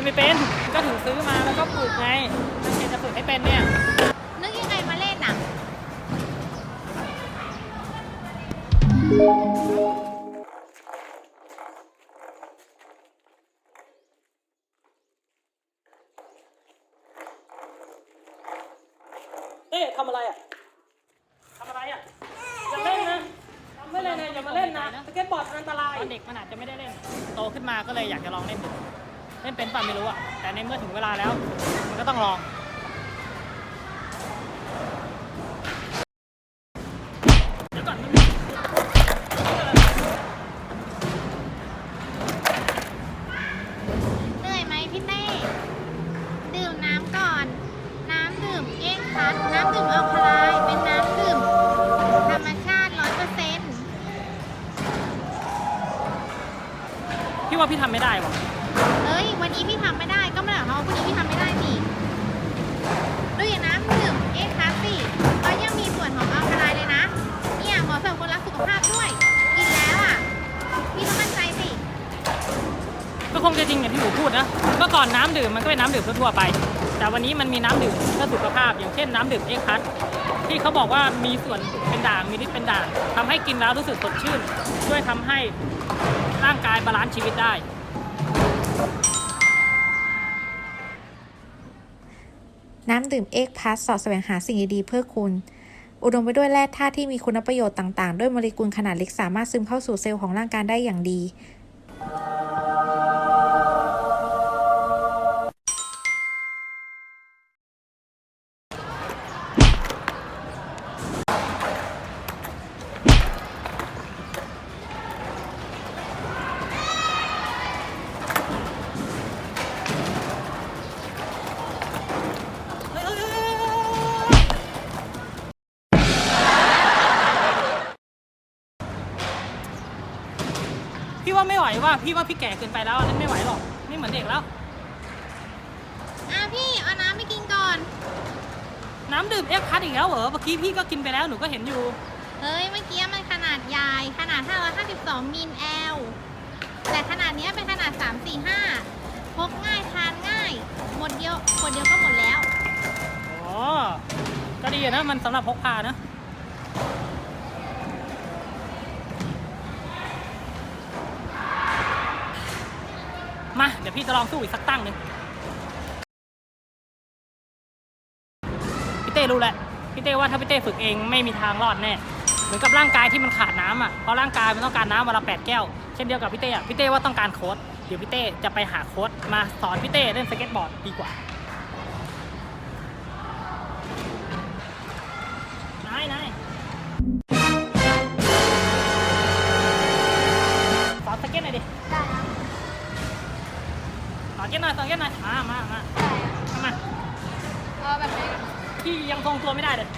ตั้งใจจะฝึกให้เป็นเนี่ยนึกยังไงมาเล่นอะเอ๊ะทำอะไรอะทำอะไรอะอย่าเล่นนะทำไม่เลยนะอย่ามาเล่นนะสเก็ตบอร์ดมันอันตราย ตอนเด็กมันอาจจะไม่ได้เล่น โตขึ้นมาก็เลยอยากจะลองเล่นดู เล่นเป็นป่ะไม่รู้อะ แต่ในเมื่อถึงเวลาแล้ว มันก็ต้องลองเดี๋ยวก่อนมันเหนื่อยไหมพี่เต้ ดื่มน้ำก่อน น้ำดื่มเอ็กพัด น้ำดื่มอัลคาไลน์เป็นน้ำดื่ม ธรรมชาติร้อยเปอร์เซ็นต์พี่ว่าพี่ทำไม่ได้ว่ะ นนี้พี่ทำไม่ได้ก็ไม่ได้หมายความว่าคนนี้พี่ทำไม่ได้นี่ดูอย่างน้ำดื่มเอ็กพัดสิเขายังมีส่วนของอัลคาไลน์เลยนะ เนี่ยเหมาะสำหรับคนรักสุขภาพด้วย กินแล้วอะ พี่ต้องมั่นใจสิ ก็คงจะจริงอย่างที่หนูพูดนะเมื่อก่อนน้ำดื่มมันก็เป็นน้ำดื่มทั่วๆไป แต่วันนี้มันมีน้ำดื่มเพื่อสุขภาพ อย่างเช่นน้ำดื่มเอ็กพัทที่เขาบอกว่ามีส่วนเป็นด่างมีฤทธิ์เป็นด่างทำให้กินแล้วรู้สึกสดชื่น ช่วยทำให้ร่างกายบาลานซ์ชีวิตได้ น้ำดื่มเอ็กพัสสอดแสวงหาสิ่งดีๆเพื่อคุณ อุดมไปด้วยแร่ธาตุที่มีคุณประโยชน์ต่างๆ ด้วยโมเลกุลขนาดเล็กสามารถซึมเข้าสู่เซลล์ของร่างกายได้อย่างดี ว่าไม่ไหวว่าพี่ว่าพี่แก่เกินไปแล้วเล่นไม่ไหวหรอกไม่เหมือนเด็กแล้ว อะพี่เอาน้ำไปกินก่อน น้ำดื่มเอ็กพัทอีกแล้วเหรอเมื่อกี้พี่ก็กินไปแล้วหนูก็เห็นอยู่เฮ้ยเมื่อกี้มันขนาดใหญ่ขนาด 552มิลแอลแต่ขนาดเนี้ยเป็นขนาด 345พกง่ายทานง่าย หมดเดียวขวดเดียวก็หมดแล้ว อ๋อก็ดีนะมันสำหรับพกพานะ มา เดี๋ยวพี่จะลองสู้อีกสักตั้งหนึ่งพี่เต้รู้แหละพี่เต้ว่าถ้าพี่เต้ฝึกเองไม่มีทางรอดแน่เหมือนกับร่างกายที่มันขาดน้ำอะเพราะร่างกายมันต้องการน้ำวันละแปดแก้ว เช่นเดียวกับพี่เต้อะพี่เต้ว่าต้องการโค้ดเดี๋ยวพี่เต้จะไปหาโค้ดมาสอนพี่เต้เล่นสเก็ตบอร์ดดีกว่า สอนสเก็ตหน่อยสอนสเก็ตหน่อยมามามาได้เอามาเอาแบบไหนพี่ยังทรงตัวไม่ได้เลย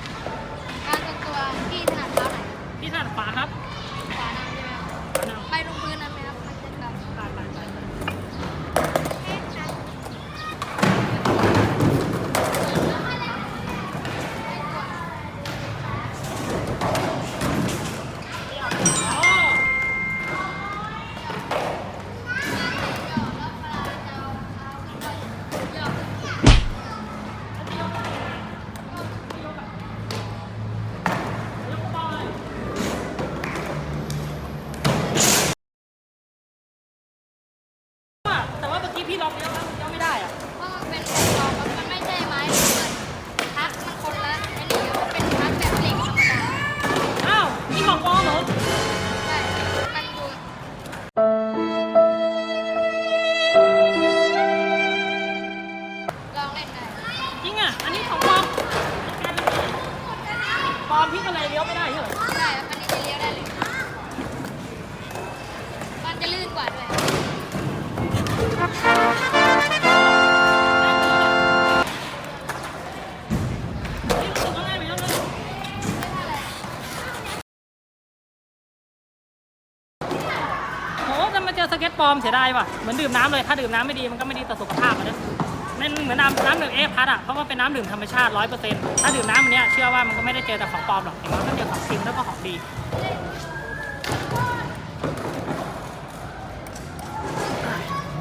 การทรงตัวพี่ถนัดเท้าไหนพี่ถนัดขวาครับ ปลอมพี่ก็เลยเลี้ยวไม่ได้ใช่เหรอได้ครับอันนี้จะเลี้ยวได้เลยมันจะลื่นกว่าด้วยนี่รู้สึกว่าง่ายไหมครับโหแต่มาเจอสเก็ตปลอมเสียดายว่ะ เหมือนดื่มน้ำเลย ถ้าดื่มน้ำไม่ดีมันก็ไม่ดีต่อสุขภาพอะนะ มันเหมือนน้ำน้ำดื่มเอฟพัดอะเพราะว่าเป็นน้ำดื่มธรรมชาติร้อยเปอร์เซ็นต์ถ้าดื่มน้ำอันเนี้ยเชื่อว่ามันก็ไม่ได้เจอแต่ของปลอมหรอกอย่างน้อยก็เจอของจริงแล้วก็ของดี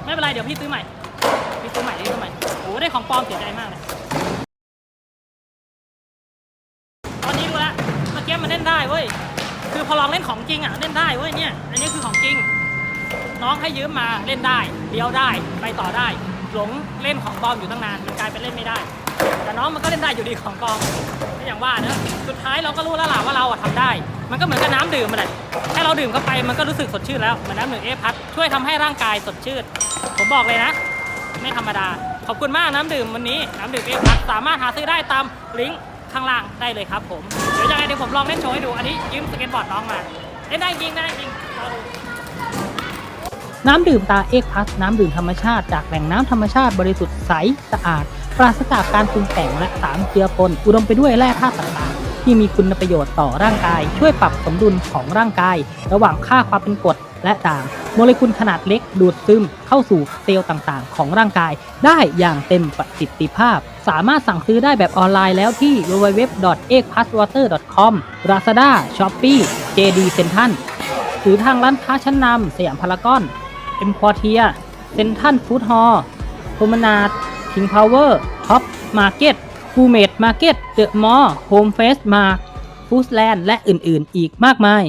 ไม่เป็นไรเดี๋ยวพี่ซื้อใหม่พี่ซื้อใหม่ซื้อใหม่โอ้ได้ของปลอมเสียใจมากเลยตอนนี้ดูละเมื่อกี้มันเล่นได้เว้ยคือพอลองเล่นของจริงอะเล่นได้เว้ยเนี่ยอันนี้คือของจริง น้องให้ยืมมาเล่นได้เลี้ยวได้ไปต่อได้ หลงเล่นของปลอมอยู่ตั้งนานมันกลายเป็นเล่นไม่ได้ แต่น้องมันก็เล่นได้อยู่ดีของปลอมก็อย่างว่าเนอะสุดท้ายเราก็รู้แล้วล่ะว่าเราอะทำได้ มันก็เหมือนกับน้ำดื่มมันแหละแค่เราดื่มเข้าไปมันก็รู้สึกสดชื่นแล้วเหมือนน้ำหนึ่งเอฟพัดช่วยทำให้ร่างกายสดชื่นผมบอกเลยนะ ไม่ธรรมดาขอบคุณมากน้ำดื่มวันนี้น้ำดื่มเอฟพัดสามารถหาซื้อได้ตามลิงก์ข้างล่างได้เลยครับผมเดี๋ยวยังไงเดี๋ยวผมลองเล่นโชว์ให้ดูอันนี้ยืมสเก็ตบอร์ดน้องมาเล่นได้จริงได้จริงรอดู น้ำดื่มตาเอกพัสน้ำดื่มธรรมชาติจากแหล่งน้ำธรรมชาติบริสุทธิ์ใสสะอาด ปราศจากการปรุงแต่งและสารเจือปนอุดมไปด้วยแร่ธาตุต่างๆ ที่มีคุณประโยชน์ต่อร่างกาย ช่วยปรับสมดุลของร่างกาย ระหว่างค่าความเป็นกรดและด่าง โมเลกุลขนาดเล็กดูดซึมเข้าสู่เซลล์ต่างๆ ของร่างกาย ได้อย่างเต็มประสิทธิภาพ สามารถสั่งซื้อได้แบบออนไลน์แล้วที่ www.ekpaswater.com Lazada Shopee JD Central หรือทางร้านค้าชั้นนำสยามพารากอน อ็มควอเทียเซนทันฟู้ดฮอลล์โพมนาดคิงพาวเวอร์ท็อปมาร์เก็ตฟูเมดมาร์เก็ตเดอะมอลล์โฮมเฟสมาร์ฟูสแลนด์และอื่นๆ อีกมากมาย